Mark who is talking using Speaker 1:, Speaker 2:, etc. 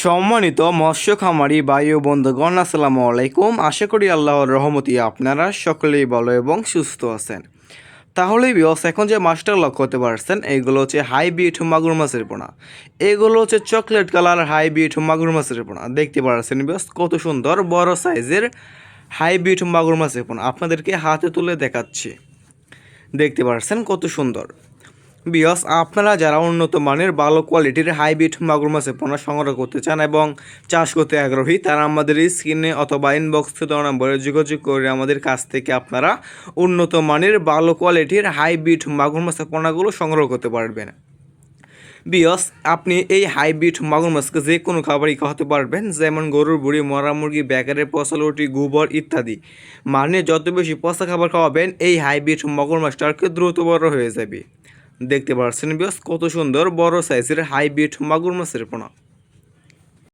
Speaker 1: সম্মানিত মৎস্য খামারি বায়ু বন্ধুগণ, আসসালামু আলাইকুম। আশা করি আল্লাহর রহমতি আপনারা সকলেই ভালো এবং সুস্থ আছেন। তাহলে বিয়স এখন যে মাছটা লক্ষ্য করতে পারছেন এইগুলো হচ্ছে হাইব্রিড মাগুর মাছের পোনা। এগুলো হচ্ছে চকলেট কালার হাইব্রিড মাগুর মাছের পোনা। দেখতে পাচ্ছেন বিয়স কত সুন্দর বড় সাইজের হাইব্রিড মাগুর মাছের পোনা। আপনাদেরকে হাতে তুলে দেখাচ্ছি। দেখতে পাচ্ছেন কত সুন্দর। বিয়স, আপনারা যারা উন্নত মানের ভালো কোয়ালিটির হাইব্রিড মাগুর মাছের পোনা সংগ্রহ করতে চান এবং চাষ করতে আগ্রহী, তারা আমাদের স্ক্রিনে অথবা ইনবক্সে দেওয়া নম্বরে যোগাযোগ করে আমাদের কাছ থেকে আপনারা উন্নত মানের ভালো কোয়ালিটির হাইব্রিড মাগুর মাছের পোনাগুলো সংগ্রহ করতে পারবেন। বিয়স, আপনি এই হাইব্রিড মাগুর মাছকে যে কোনো খাবারই খাওয়াতে পারবেন, যেমন গরুর বুড়ি মরা মুরগি ব্যাকারের পচা রুটি গোবর ইত্যাদি। মানে যত বেশি পচা খাবার খাওয়াবেন, এই হাইব্রিড মাগুর মাছটা আর দ্রুত বড় হয়ে যাবে। দেখতে পাচ্ছেন বিয়স কত সুন্দর বড় সাইজের হাইব্রিড মাগুর মাছের পোনা।